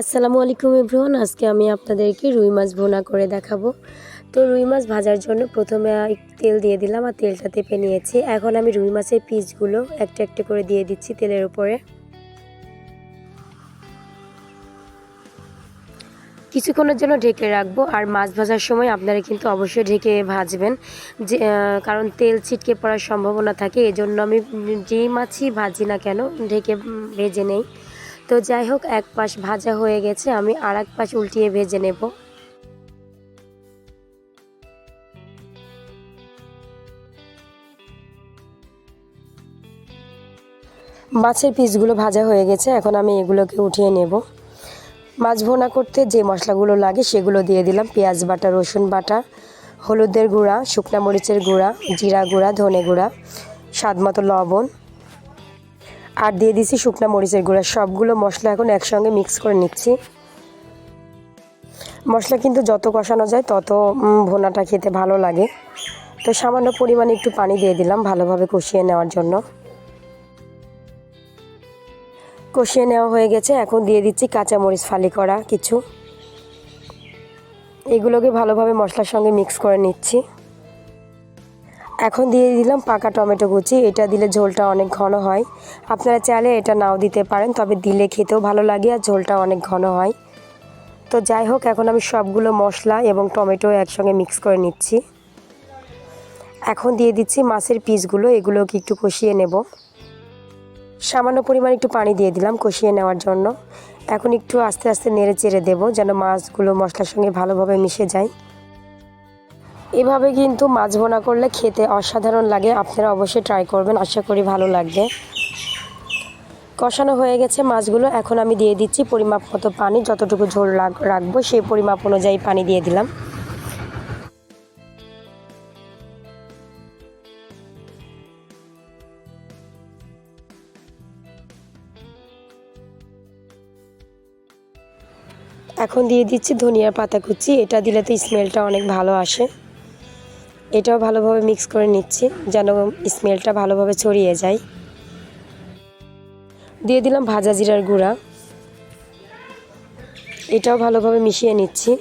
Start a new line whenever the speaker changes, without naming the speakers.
আসসালামু আলাইকুম এভরিওয়ান, আজকে আমি আপনাদেরকে রুই মাছ ভোনা করে দেখাবো। তো রুই মাছ ভাজার জন্য প্রথমে তেল দিয়ে দিলাম আর তেলটা তেপে নিয়েছি। এখন আমি রুই মাছের পিসগুলো একটা একটা করে দিয়ে দিচ্ছি তেলের উপরে। কিছুক্ষণের জন্য ঢেকে রাখব আর মাছ ভাজার সময় আপনারা কিন্তু অবশ্যই ঢেকে ভাজবেন। যে কারণ তেল ছিটকে পড়ার সম্ভাবনা থাকে, এজন্য আমি যেই মাছই ভাজি না কেন, ঢেকে ভেজে নেই। তো যাই হোক, এক পাশ ভাজা হয়ে গেছে, আমি আর এক পাশ উল্টিয়ে ভেজে নেব। মাছের পিসগুলো ভাজা হয়ে গেছে, এখন আমি এগুলোকে উঠিয়ে নেব। মাছ ভোনা করতে যে মশলাগুলো লাগে সেগুলো দিয়ে দিলাম, পেঁয়াজ বাটা, রসুন বাটা, হলুদের গুঁড়া, শুকনা মরিচের গুঁড়া, জিরা গুঁড়া, ধনে গুঁড়া স্বাদ মতো লবণ আর দিয়ে দিছি শুকনা মরিচের গুঁড়া। সবগুলো মশলা এখন একসঙ্গে মিক্স করে নিচ্ছি। মশলা কিন্তু যত কষানো যায় তত ভোনাটা খেতে ভালো লাগে। তো সামান্য পরিমাণে একটু পানি দিয়ে দিলাম ভালোভাবে কষিয়ে নেওয়ার জন্য। কষিয়ে নেওয়া হয়ে গেছে। এখন দিয়ে দিচ্ছি কাঁচামরিচ ফালি করা কিছু। এগুলোকে ভালোভাবে মশলার সঙ্গে মিক্স করে নিচ্ছি। এখন দিয়ে দিলাম পাকা টমেটো কুচি। এটা দিলে ঝোলটা অনেক ঘন হয়। আপনারা চাইলে এটা নাও দিতে পারেন, তবে দিলে খেতেও ভালো লাগে আর ঝোলটা অনেক ঘন হয়। তো যাই হোক, এখন আমি সবগুলো মশলা এবং টমেটো একসঙ্গে মিক্স করে নিচ্ছি। এখন দিয়ে দিচ্ছি মাছের পিসগুলো, এগুলোকে একটু কষিয়ে নেব। সামান্য পরিমাণ একটু পানি দিয়ে দিলাম কষিয়ে নেওয়ার জন্য। এখন একটু আস্তে আস্তে নেড়ে চেড়ে দেবো, যেন মাছগুলো মশলার সঙ্গে ভালোভাবে মিশে যায়। এভাবে কিন্তু মাছ বোনা করলে খেতে অসাধারণ লাগে। আপনারা অবশ্যই ট্রাই করবেন, আশা করি ভালো লাগবে। কষানো হয়ে গেছে মাছগুলো, এখন আমি দিয়ে দিচ্ছি পরিমাপ মতো পানি। যতটুকু ঝোল রাখ- রাখব সেই পরিমাপ অনুযায়ী পানি দিয়ে দিলাম। এখন দিয়ে দিচ্ছি ধনিয়ার পাতা কুচি এটা দিলে তো স্মেলটা অনেক ভালো আসে। এটাও ভালোভাবে মিক্স করে নিচ্ছি যেন স্মেলটা ভালোভাবে ছড়িয়ে যায়। দিয়ে দিলাম ভাজা জিরার গুঁড়া। এটাও ভালোভাবে মিশিয়ে নিচ্ছি।